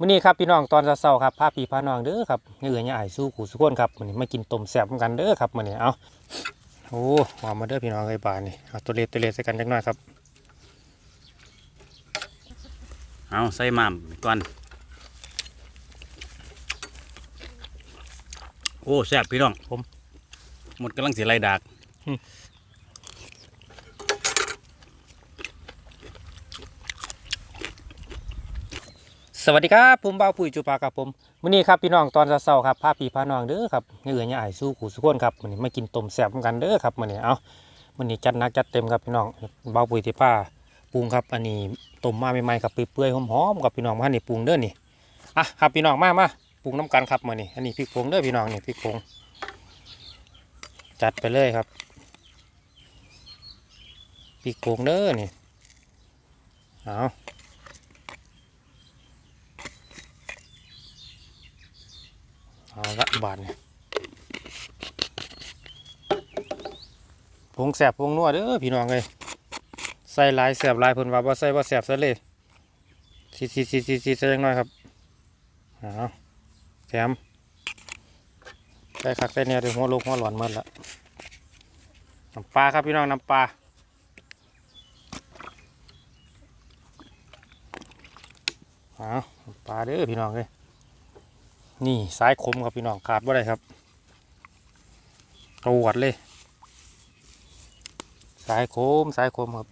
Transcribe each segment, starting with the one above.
มื้อนี้ครับพี่น้องตอนเช้าๆครับพาพี่พาน้องเด้อครับเหงื่อเนี่ยไอายสู้ขู่สู้คนครับมื้อนี้มากินต้มแซ่บกันเด้อครับมื้อนี้เอาโอ้หอมมาเด้อพี่น้องเอ้ยบานนี่เอาตัวเล็กตัวเล็กใส่กันจักหน่อยครับเอาใส่หม่ามก่อนโอ้แซ่บพี่น้องผมหมดกำลังสีไล่ดาก สวัสดีครับผมเบาปุ๋ยจุปาครับผมมื้อนี้ครับพี่น้องตอนเช้าๆครับพาพี่พาน้องเด้อครับเงื่อเนี่ยไอายสู้ขู่สู้คนครับมื้อนี้มากินต้มแซ่บกันเด้อครับมื้อนี้เอามื้อนี้จัดหนักจัดเต็มครับพี่น้องเบาปุ๋ยที่ผ้าปรุงครับอันนี้ต้มมาใหม่ๆครับเปื่อยๆหอมๆครับพี่น้องมาให้นี่ปรุงเด้อนี่อะครับพี่น้องมามาปรุงน้ำกันครับมื้อนี้อันนี้พริกผงเด้อพี่น้องนี่พริกผงจัดไปเลยครับพริกผงเด้อนี่เอา เอาละบาทเนี่ยผงแสบผงนวเด้อพี่น้องเลยใส่ลายแสบลายเพิ่นว่าบ่ใส่บ่แสบซะเลยซีซีซีซีซีใส่จังหน่อยครับเอาแถมใส่คักใส่เนี่ยเดี๋ยวหัวลูกหัวหลอนหมดละน้ำปลาครับพี่น้องน้ำปลาเอาปลาเด้อพี่น้องเลย นี่สายคมครับพี่น้องขาดว่าไรครับตรวจเลย สายคมสายคมครับ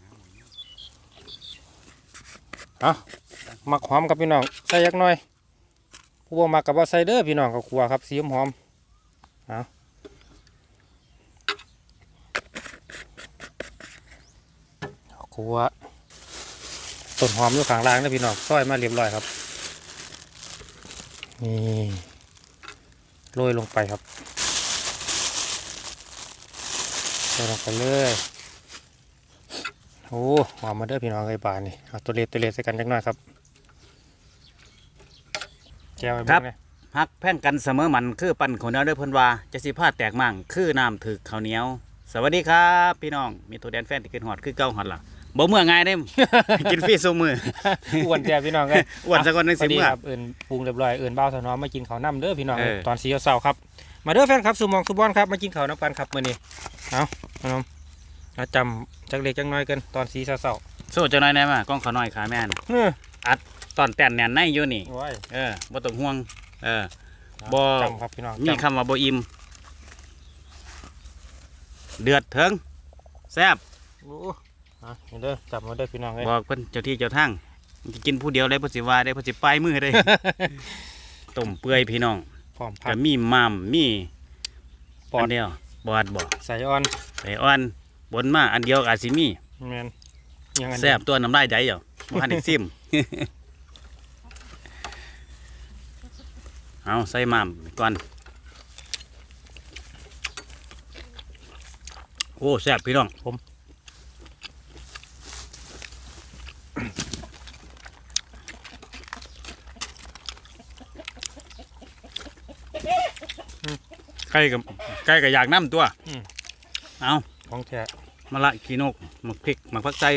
เอามักหอมครับพี่น้องใส่ยักน่อย ผู้บ่มักกับว่าใส่เด้อพี่น้องก็กลัวครับสีหอมๆเอากลัวต้นหอมอยู่ข้างล่างนะพี่น้องซอยมาเรียบร้อยครับ นี่โรยลงไปครับโรยลงไปเลยโอ้หอมมาเด้อพี่น้องไอ้บานนี่เอาตัวเล็กตัวเล็กใส่กันจักหน่อยครับแก้วไว้เงเนี่ยฮักแพ่นกันเสมอมันคือปั่นข้าวเหนียวด้วยเพิ่นว่าจะสิพาแตกมั่งคือน้ำถึกข้าวเหนียว สวัสดีครับ พี่น้องมีตัวแดนแฟนที่ขึ้นหอดคือเก้าหอดล่ะ บ่เมื่อง่ายเด้ม กินฟรีซุมือ อ้วนแก้วพี่น้องเลยอ้วนซะก่อนนึงพสิอดีเมื่อ ครับเอื่นปรุงเรียบร้อยเอื่นเบ้าสนอมมากินข้าวน้ำเด้อพี่น้องเออ ตอนสีเสาร์ครับ มาเด้อแฟนครับสุมองสุบอนครับมากินข้าวน้ำกันครับมื้อนี้เอาเอาน้องเอาจำจักเล็กจักน้อยกันตอนสีเสาร์สู้จะน้อยแน่มากล้องเขาน้อยขาแม่นๆเออตอนแต่นแน่นในอยู่นี่ โอ้ยเออบ่ต้องห่วง เออ บ่ จำครับพี่น้องมีจำ คำว่าบ่อิ่มเดือดเถิงแซ่บโอ้ อะเห็นเด้อจับมาเด้อพี่น้องเลยบอกเพิ่นเจ้าที่เจ้าทางจะกินผู้เดียวได้เพิ่นสิว่าได้เพิ่นสิป้ายมือได้ ต้มเปื่อยพี่น้องพร้อมผัก็กมีม่ามมีปอด นเดียวบอดบ่ใส่อ่อนไก่อ่อนบนมาอันเดียวก็อาจสิมีแมนยังไงแซ่บตัวน้ำลายใจอยู่บ่ทันได้ซิม เอาใส่ม่ามก่อนโอ้แซ่บพี่น้องไก่กับไก่กับอยากน้ำตัวเอาของแท้มาละกีนกหมักพริกหมักผักไส้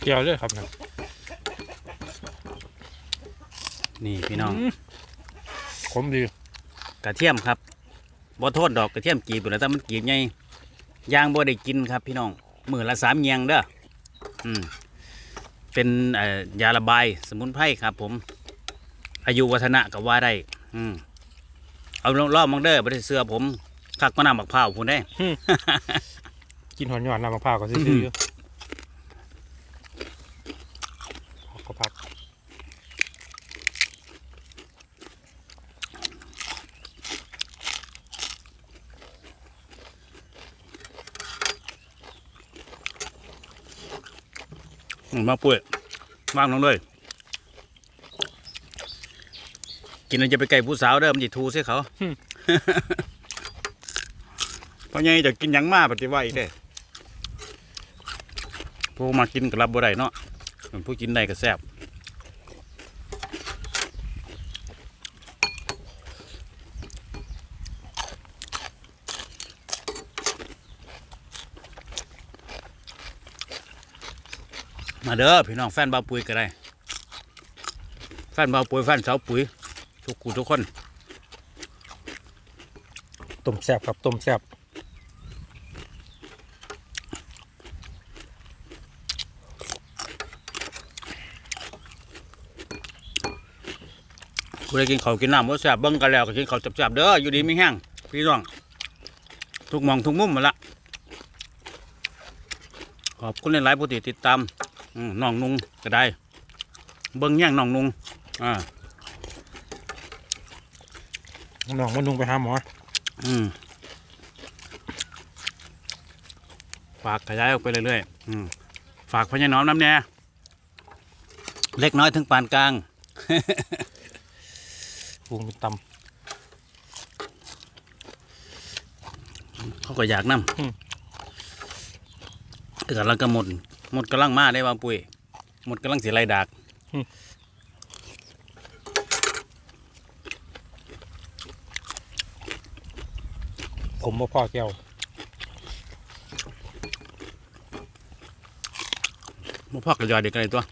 เกี่ยวเลยครับนะนี่พี่น้องมขมดีกระเทียมครับบ่โทษดอกกระเทียมกรีบอยู่แล้วแต่มันกรีบไงย่างบ่ได้กินครับ พี่น้องมือละสามเยียงเด้ออืม เป็นเอ่อยาระบายสมุนไพรครับ ผม อายุวัฒนะก็ว่าได้ อืมเอาลองลองมองเด้อบ่ได้เสื้อผมคักก็น้ำบักพร้าวพุ่นได้กินหอนหยอดน้ำมะพร้าวก็ซื้อๆอยู่ มมาปุ้ยมากน้องเลย กินแล้วจะไปไก่ผู้สาวเด้อมันจะทูเสียเขาเพราะไงจะกินยังมาปฏิวัติเด้พวกมากินก็รับบ่ได้เนาะผู้กินได้ก็แซ่บ มาเด้อพี่น้องแฟนบ่าวปุ๋ยก็ได้ แฟนบ่าวปุ๋ยแฟนสาวปุ๋ยทุกคู่ทุกคนต้มแซ่บครับต้มแซ่บผู้ใดกินข้าวกินน้ำบ่แซ่บเบิ่งกันแล้วก็กินข้าวแซ่บๆเด้ออยู่ดีมีแห้งพี่น้องทุกหมองทุกมุมหมดละขอบคุณหลายๆผู้ที่ติดตามอืม น้องนุงก็ได้ เบิ่งแย่งน้องนุงอ่าน้องมานุงไปหาหมออืมฝากขยายออกไปเรื่อยๆอืมฝากพญาน้อมน้ำแน่เล็กน้อยถึงปานกลางปรุงเป็นตเขาก็อยากนอืมำแต่กำลังกระหมด หมดกำลังมาได้ว่าปุ้ยหมดกำลังเสียไรดากำผมบ่พ่อแก้วมาพอกกระยอยเด็กอะไรตัว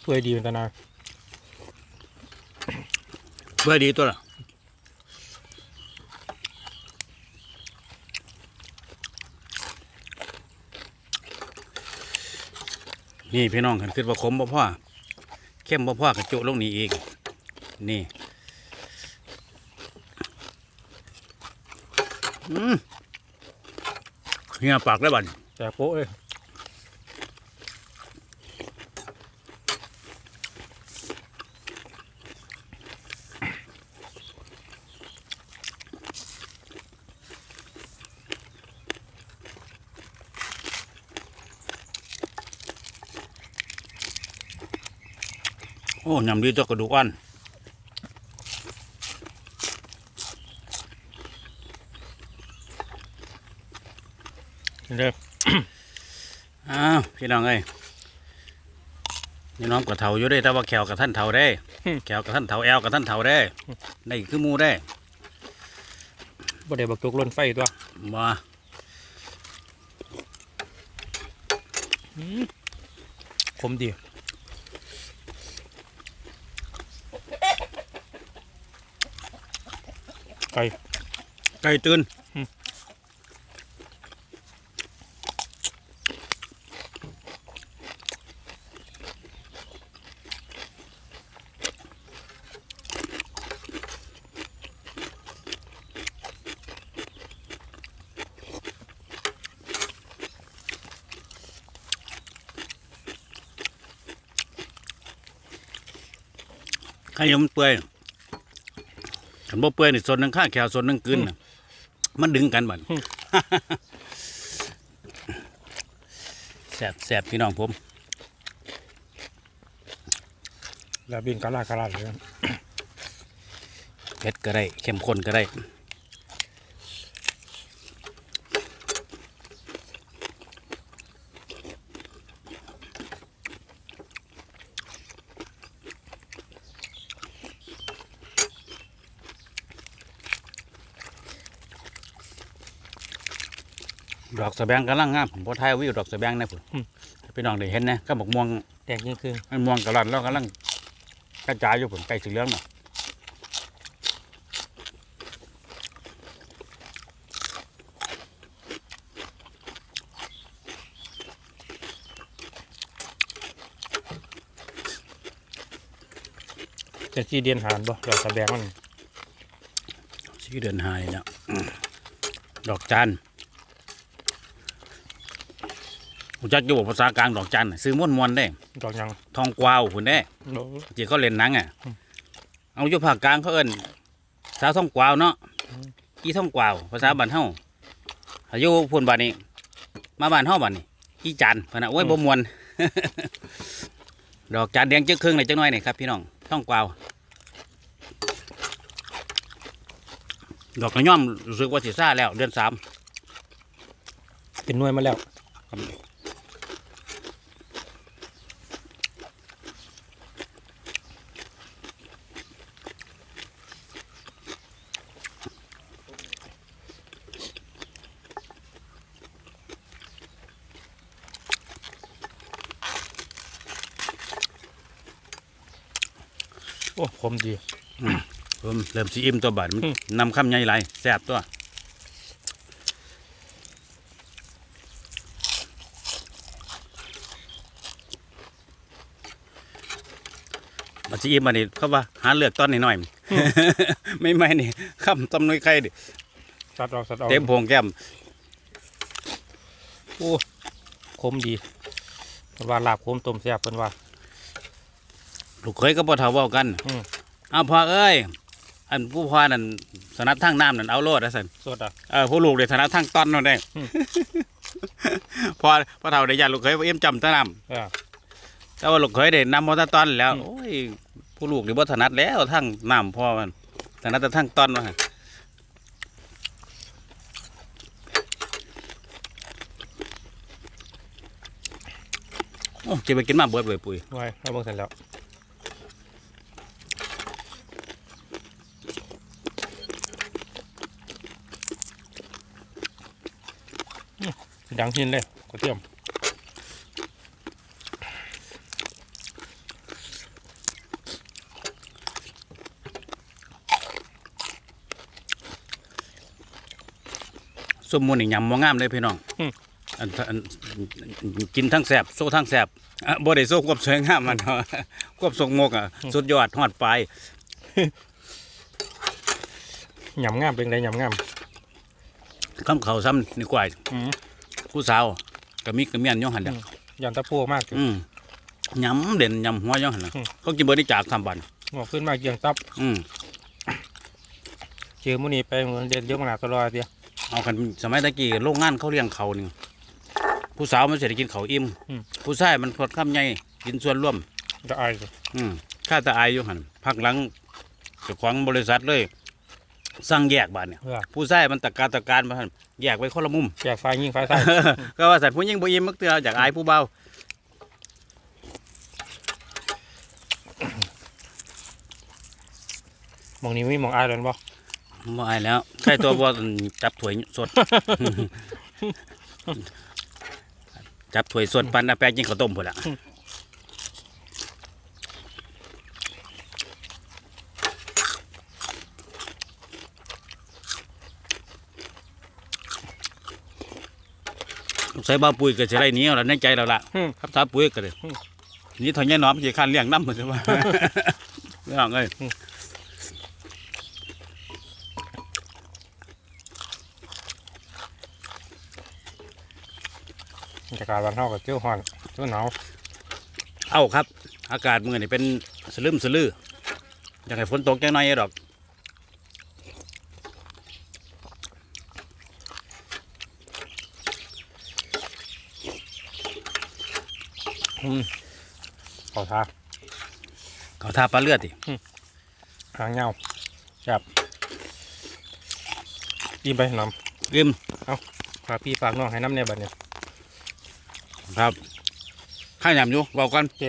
เพื่อให้ดีเป็นตนา เพื่อดีตัวละนี่พี่น้องเห็นขึ้นว่าขมบ่พ่อเข้มบ่พ่อกระจุลงนี่อีก นี่อืมเฮียปากแล้วบัดแซ่โป๊ะเลย อ้ยำดีตัวกระดูกอ่อนเด้ออ้าวพี่น้องเอ้ยนี่น้องกับเถาอยู่ได้แต่ว่าแขวกับท่านเถาได้ แขวกับท่านเถาแอลกับท่านเถาได้ได้คือหมูได้บ่ได้บักจกล้นไฟตัวมาขมดี ไก่ไก่ตื่นอืมไก่ยมนเปื่อย ขันบ่เปื่อยนี่ส่วนหนึ่งข้าแขวส่วนหนึ่งกลืนน่ะมันดึงกันบัดอืมแสบแสบพี่น้องผม แล้วบินกะลากะลาเลยเผ็ดก็ได้เข้มข้นก็ได้ ดอกสะแบงกำลังงามผมพอทายวิวดอกสะแบงนะผมให้พี่น้องได้เห็นนะก็บอกม่วงแดงยิ่งขึ้นมันม่วงกระลันแล้วกำลังกระจายอยู่ผมใกล้สีเหลืองน่ะจะซีเดียนหานบ่ดอกตะแบงมันสีเดือนหายแล้วอืมดอกจัน ผมจักอยู่บอกภาษากลางดอกจันน่ะซื้อม้วนมวนๆได้ ดอกหยังทองกวาวคุณได้โอ้ที่เขาเล่นหนังอะอืมเอาอยู่ภาคกลางเขาเอิ้นสาวทองกวาวเนาะอืมอีทองกวาว ภาษาบ้านเฮาอายุพูนบ้านนี้ มาบ้านเฮาบ้านนี้อีจันพะนะโอ้ยบ่มวน ดอกจันแดงจึ๊กครึ่งเลยจังน้อยนี่ครับพี่น้องทองกวาว ดอกกระย่อมรู้สึกว่าสิซ่าแล้วเดือนสามเป็นหน่วยมาแล้ว โอ้คมดี ผมเริ่มสิอิ่มตัวบาดมันอืมนำคำใหญ่หลายแซ่บตัวมาสิอิ่มมานี่เขาว่าหาเลือกตอนหน่อยๆไม่ไม่นี่คำตำนวยไข่ดิสัดออกสัดออกเต็มโพงแก้มโอ้คมดีเพิ่นว่าลาบคมต้มแซ่บเพิ่นว่า ลูกเคยก็บ่เท่าเว้ากันอืม เอาพ่อเอ้ย อันผู้พ่อนั่นสนัดทางน้ำนั่นเอาโลดนะสันสดอะ เออผู้ลูกได้สนัดทางต้นนั่นได้อืมพอพ่อเท่าได้ยานลูกเคยว่าเอ็มจำแตะนเออำแต่ว่าลูกเคยได้นำมอเตอร์ต้นแล้วอืมโอ้ยผู้ลูกนี่บ่ถนัดแล้วทางน้ำพ่อมันถนัดแต่ทางต้นว่าหั่นโอ้จะไปกินมาเบิดเลยปุ้ยไว้ให้เบิ่งเสร็จแล้วอื มดังหินเลยกระเทียมสมมูลนี่ยำมองามเลยพี่น้องอืม อันอันกินทั้งแสบโซ่ทั้งแสบอะบ่ได้โซ่ควบสวยงามมันเนาะควบทรงมกอะ สุดยอดฮอดปลายหยำงามเป็นไรหยำงาม คำเขาซ้ำนี่กว่าอืม ผู้สาวก็มีกระเมียนย่องหันเด้อยันตะพวกมากเลยอืมยำเด่นยำหัวย่องหันน่ะอืมเขากินเบอร์นี่จากทำบันงอกขึ้นมาเกียงตับ อืมเจอมื้อนี้ไปเหมือนเดินเลี้ยวมาหนาตลอดเดียวเอากันสมัยตะกี้โรงงานเขาเลี้ยงเขานี่ผู้สาวมันเสร็จกินเขาวอิ่มผู้ชายมันพดคำใหญ่กินส่วนร่วมจะอายสิอืมข้าแตาอายอยู่หันพักหลังเจ้าของบริษัทเลย สั่งแยกบ้านเนี่ยเพื่อผู้ชายมันตะการตะการมาหั่นแยกไว้คนละมุม แจกไฟยิงไฟใส่ ก็ว่าสัตว์ผู้หญิงบ่ยิ้มมักเตือจากอายผู้เบาหมองนี้มีหมองอายเลยบ่บ่อายแล้วใช่ตัวบ่ จับถ้วยสด จับถ้วยสดปันอาแปะกินข้าวต้มพุ่นล่ะ ใส่บ้าปุ๋ยก็สิได้หนี้แล้วในใจเราล่ะอืม ครับตาปุ๋ยก็เลยอืมนี่ทอนยายน้อมสิคันเลี้ยงน้ำเหมือนกันว่าเรื่องเอ้ยบรรยากาศบ้านเฮากับเจ้าฮ้อนเจ้าหนาวเอ้าครับ อากาศมื้อนี่เป็นสลืมสลืออยากให้ฝนตกจังหน่อยดอกอื ทาเขาทาปลาเลือดติหางเงาจับอิ่มไปน้ริมำฝากพี่ฝากน้องให้น้ำในบัดเนี่ยครับข้าวยำอยู่เบากันโอเค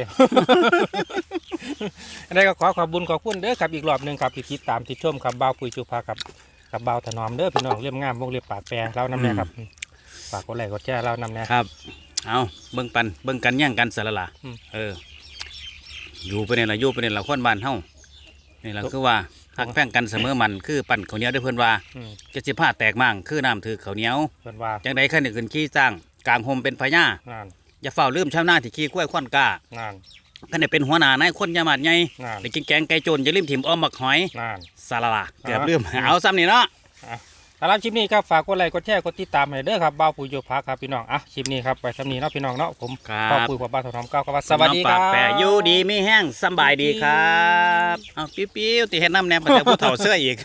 อันนี้ก็ขอขอบบุญขอบคุณเด้อครับ อีกรอบหนึ่งครับที่ติดตามติดชมครับบ่าวปุยจุภาครับกับบ่าวถนอมเด้อพี่น้องเรียมงามวงเรียบปากแปรเล่าน้ำแน่ครับฝากกดไลค์กดแชร์เล่าน้ำแน่ครับ เอาเบิ่งปันเบิ่งกันแย่งกันสารละอืมเออ อยู่ไปเนี่ยละอยู่ไปเนี่ยละคนบ้านเฮานี่ละคือว่าหักแป้งกันเสมอมันคือปั่นข้าวเหนียวได้เพื่อนว่าอืมจะสิผ้าแตกมั่งคือน้ำถือข้าวเหนียวเพิ่นว่าจังใดขั้นอื่นขี้จ้างกลางโฮมเป็นพญางานอย่าเฝ้าลืมชาวนาที่ขี้กล้วยควันกล้างานขั้นได้เป็นหัวหน้านายคนยามาดใหญ่งานได้กินแกงไก่โจนอย่าลืมถิ่มอ้อมหมักหอยนาน สาระละเกือบอ่าลืม เอาซ้ำนี่เนาะ สำหรับคลิปนี้ครับฝากกดไลค์กดแชร์กดติดตามให้เด้อครับบ่าวปุยจุภาครับพี่น้องอะคลิปนี้ครับไปสำนีเนาะพี่น้องเนาะผมครับ่าวบปุยกับบ่าวถนอมเก้าครับว่าสวัสดีคน้รัองบปากแปะอยู่ดีมีแห้งสำบายดีครับเอาปิ้วๆติเห็นน้ำแนมประแต่ผู้เฒ่าเสื้ออีก